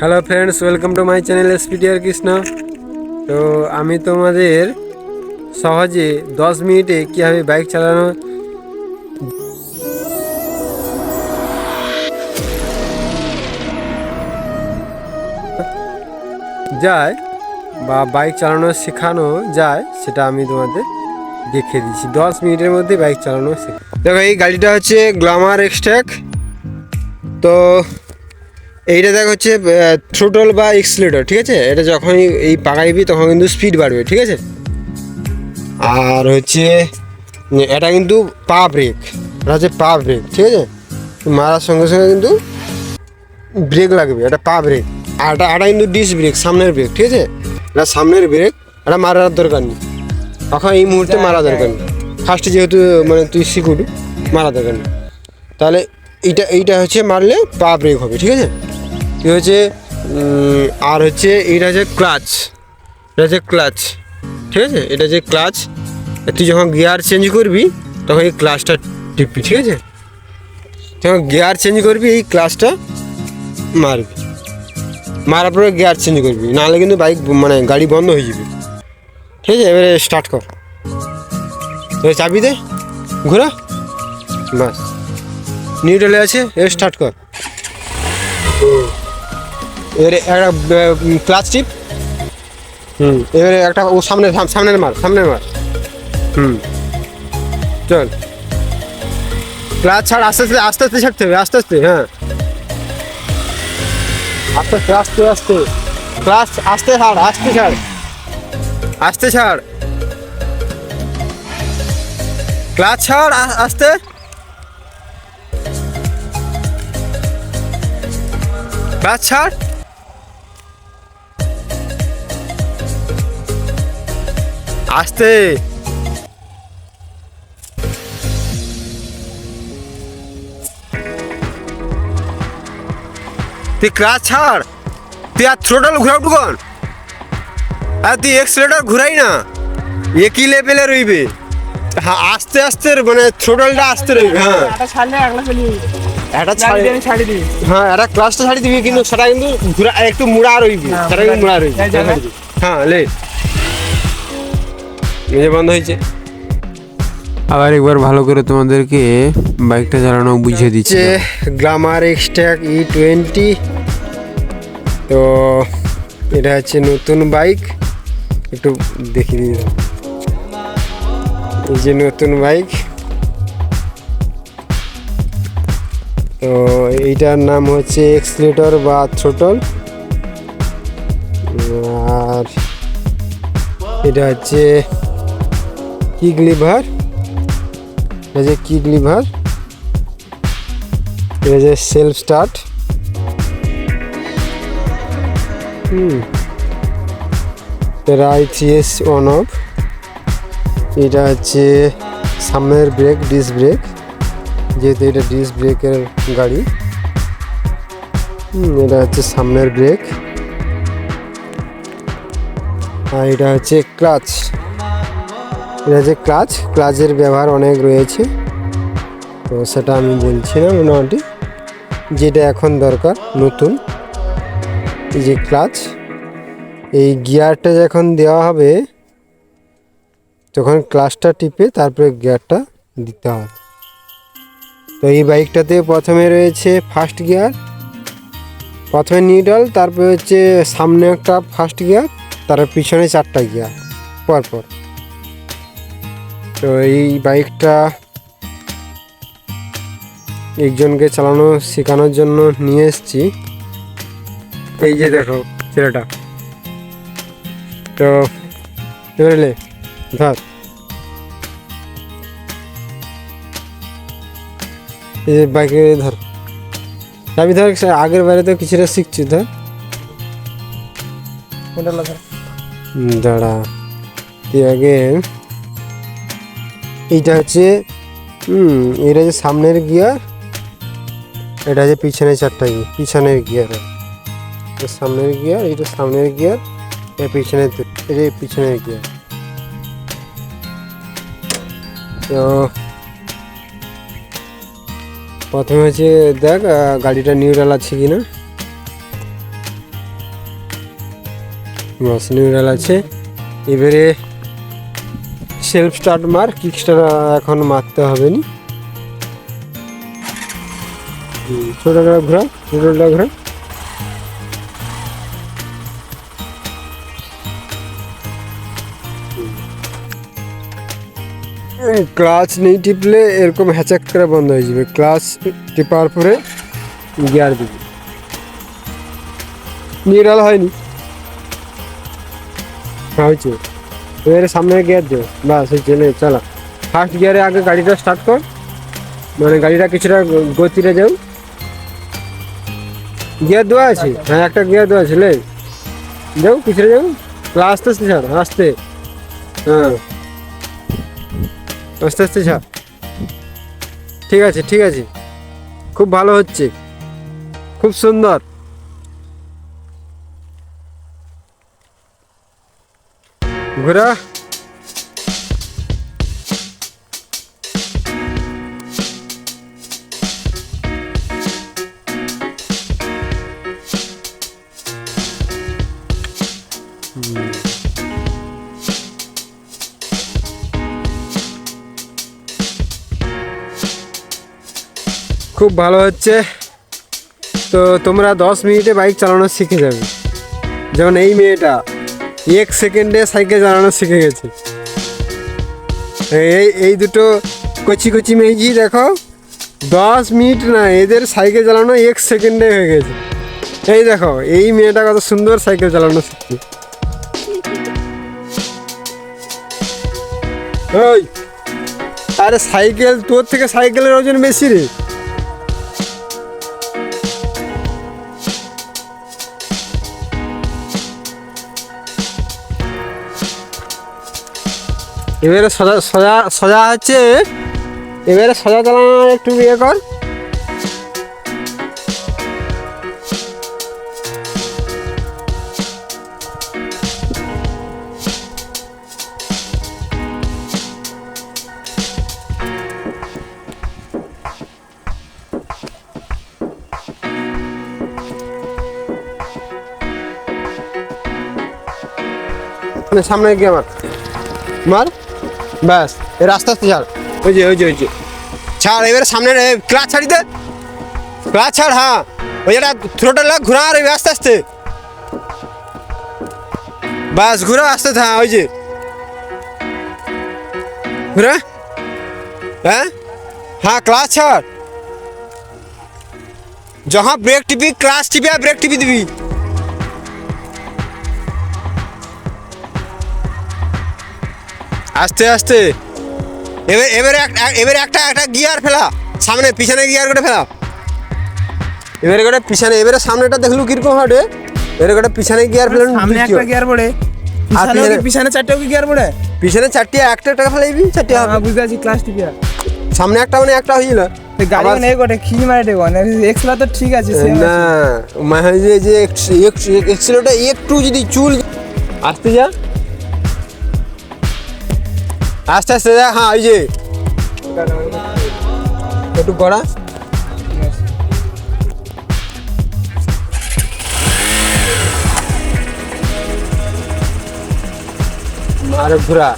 Hello friends welcome to my channel SPTR Krishna তো আমি তোমাদের সহজে দশ মিনিটে কীভাবে বাইক চালানো যায় বা বাইক চালানো শেখানো যায়, সেটা আমি তোমাদের দেখিয়ে দিচ্ছি। দশ মিনিটের মধ্যে বাইক চালানো শেখা। দেখো, এই গাড়িটা হচ্ছে গ্লামার এক্সট্যাক তো এইটা দেখ হচ্ছে থ্রোটল বা এক্সিলেটর ঠিক আছে? এটা যখনই এই পাকাইবি তখন কিন্তু স্পিড বাড়বে ঠিক আছে? আর হচ্ছে এটা কিন্তু পা ব্রেক এটা হচ্ছে পা ব্রেক ঠিক আছে? মারার সঙ্গে সঙ্গে কিন্তু ব্রেক লাগবে এটা পা ব্রেক আর এটা এটা কিন্তু ডিস ব্রেক সামনের ব্রেক ঠিক আছে? এটা সামনের ব্রেক এটা মারার দরকার নেই। এখন এই মুহূর্তে মারা দরকার নেই। ফার্স্টে যেহেতু মানে তুই শিখুবি মারা দরকার নেই। তাহলে এইটা এইটা হচ্ছে মারলে পা ব্রেক হবে ঠিক আছে? কি হচ্ছে আর হচ্ছে এটা হচ্ছে ক্লাচ। এটা হচ্ছে ক্লাচ। ঠিক আছে? এটা যে ক্লাচ। তুই যখন গিয়ার চেঞ্জ করবি, তখন এই ক্লাচটা টিপবি, ঠিক আছে? যখন গিয়ার চেঞ্জ করবি, এই ক্লাচটা মারবি। মারার পরে গিয়ার চেঞ্জ করবি। নাহলে কিন্তু বাইক মানে গাড়ি বন্ধ হয়ে যাবে। ঠিক আছে? এবারে স্টার্ট কর। এবার চাবি দে। ঘোরা। বাস। নিউট্রালে আছে, এবার স্টার্ট কর। এবারে একটা ক্লাচ টিপ হুম। এবারে একটা ও সামনে সামনের মার সামনের মার হুম। চল। ক্লাচ ছাড় আস্তে আস্তে আস্তে আস্তে ছাড়তে হবে আস্তে আস্তে হ্যাঁ। আস্তে আস্তে আস্তে আস্তে। ক্লাচ আস্তে ছাড় আস্তে ছাড়। আস্তে ছাড়। ক্লাচ ছাড় আস্তে। ক্লাচ ছাড়। আস্তে। তুই ক্লাচ ছাড়। তুই আর থ্রোটল ঘুরাও টুকন আর তুই এক্সিলেটার ঘুরাই না। একই লেভেলে রইবে? হ্যাঁ আস্তে আস্তে মানে থ্রোটলটা আস্তে রইবে হ্যাঁ। এটা গাড়ি ছাড় দিই। হ্যাঁ এটা ক্লাসটা ছাড়ি দিবি কিন্তু সেটা কিন্তু ঘুরা একটু মুড়া রইবি। সেটা কিন্তু মুড়া রইবি। হ্যাঁ লে। এই যে বন্ধ হয়েছে। আবার একবার ভালো করে তোমাদেরকে বাইকটা চালানো বুঝিয়ে দিচ্ছে। গ্লামার এক্সট্যাক ই টোয়েন্টি তো এটা হচ্ছে নতুন বাইক। একটু দেখিয়ে দিই। এই যে নতুন বাইক। তো এইটার নাম হচ্ছে এক্সিলেটর বা থ্রোটল আর এটা হচ্ছে কিক লিভার এটা হচ্ছে কিক লিভার এটা যে সেলফ স্টার্ট। হুম। এটা আইসিএস অন অফ। এটা হচ্ছে সামনের ব্রেক ডিস ব্রেক। যেহেতু এটা ডিস ব্রেকের গাড়ি। এটা হচ্ছে সামনের ব্রেক। আর এটা হচ্ছে ক্লাচ। এটা যে ক্লাচ, ক্লাচের ব্যবহার অনেক রয়েছে। তো সেটা আমি বলছি না মোটামুটি, যেটা এখন দরকার, নতুন। এই যে ক্লাচ, এই গিয়ারটা যখন দেওয়া হবে, তখন ক্লাচটা টিপে তারপরে গিয়ারটা দিতে হবে। তো এই বাইকটাতে প্রথমে রয়েছে ফার্স্ট গিয়ার, প্রথমে নিউডাল তারপরে হচ্ছে সামনে একটা ফার্স্ট গিয়ার, তারপর পিছনে চারটা গিয়ার, পরপর। তো এই বাইকটা একজনকে চালানো শেখানোর জন্য নিয়ে এসেছি। এই যে দেখো ছেলেটা। তো এবারে ধর। এই যে বাইকে ধর। আমি ধর আগের বারে তো কিছুটা শিখছি ধর। দাঁড়া। তুই আগে এইটা হচ্ছে এটা হচ্ছে সামনের গিয়ার, এটা হচ্ছে পিছনের চারটা গিয়ার, পিছনের গিয়ার। সামনের গিয়ার এটা সামনের গিয়ার, এটা পিছনের এটা পিছনের গিয়ার। তো প্রথমে হচ্ছে দেখ গাড়িটা নিউরাল আছে কি না বাস নিউরাল আছে। এবারে সেলফ স্টার্ট মার কিক স্টার্ট এখন মারতে হবে নি ছোটটা ঘোরা ছোটটা ঘোরা ক্লাচ নেই টিপলে এরকম হ্যাচাক করে বন্ধ হয়ে যাবে। ক্লাচ টিপার পরে গিয়ার দিবে। নিউরাল হয়নি। হ্যাঁ হয়েছে। এবারে সামনে গিয়ার দিও বাস হয়েছে নে চালা। ফার্স্ট গিয়ারে আগে গাড়িটা স্টার্ট কর। মানে গাড়িটা কিছুটা গতিতে যাও। গিয়ার দেওয়া আছে? হ্যাঁ একটা গিয়ার দেওয়া আছে, লে। যাও কিছুটা যাও। আস্তে আস্তে ছাড়, আস্তে। হ্যাঁ। আস্তে আস্তে ছাড়। ঠিক আছে ঠিক আছে। খুব ভালো হচ্ছে। খুব সুন্দর। ঘোরা খুব ভালো হচ্ছে। তো তোমরা দশ মিনিটে বাইক চালানো শিখে যাবে। যেমন এই মেয়েটা। এক সেকেন্ডে সাইকেল চালানো শিখে গেছে। এই এই দুটো কচি কচি মেয়েজি দেখো, দশ মিনিট না, এদের সাইকেল চালানো এক সেকেন্ডে হয়ে গেছে। এই দেখো, এই মেয়েটা কত সুন্দর সাইকেল চালানো শিখছে। ওই আরে সাইকেল, তোর থেকে সাইকেলের ওজন বেশি রে। এবারে সোজা সোজা সোজা হচ্ছে এবারে সোজা চালানোর একটু ইয়ে কর। নে, সামনে গিয়ে আমার মার। ব্যাস, এই রাস্তা আস্তে ছাড়। ওই যে ওই যে ওই যে। ছাড়, এবারে সামনে ক্লাচ ছাড়ি দে। ক্লাচ ছাড় হ্যাঁ। ওই যেটা থ্রোটাল লাগ, ঘোরা আর আস্তে আস্তে। বাস ঘুরা আস্তে থা ওই যে। ঘুরা। হ্যাঁ? হ্যাঁ ক্লাচ ছাড়। যখন ব্রেক টিপি ক্লাচ টিপে আর ব্রেক টিপি আস্তে আস্তে। এবার এবারে এবারে একটা একটা গিয়ার ফেলা। সামনে পিছনে গিয়ার করে ফেলা। এবারে করে পিছনে এবারে সামনেটা দেখলু কীরকম হাঁটে এবারে করে পিছনে গিয়ার ফেলেন সামনে একটা গিয়ার পড়ে। আর পিছনে- পিছনে চারটেও কি গিয়ার পড়ে? পিছনে চারটি একটা একটা ফেলাইবি চারটি হবে। হ্যাঁ বুঝতে পারছি ক্লাস টিপিয়া সামনে একটা মানে একটা হয়ে গেল গাড়ি গোটে মারে দেবো এক্সলা তো ঠিক আছে না মানে যে যে এক্সেলটা একটু যদি চুল আসতে যা। আস্তে আস্তে যা হ্যাঁ ওই যে। একটু করা আরে ঘোরা।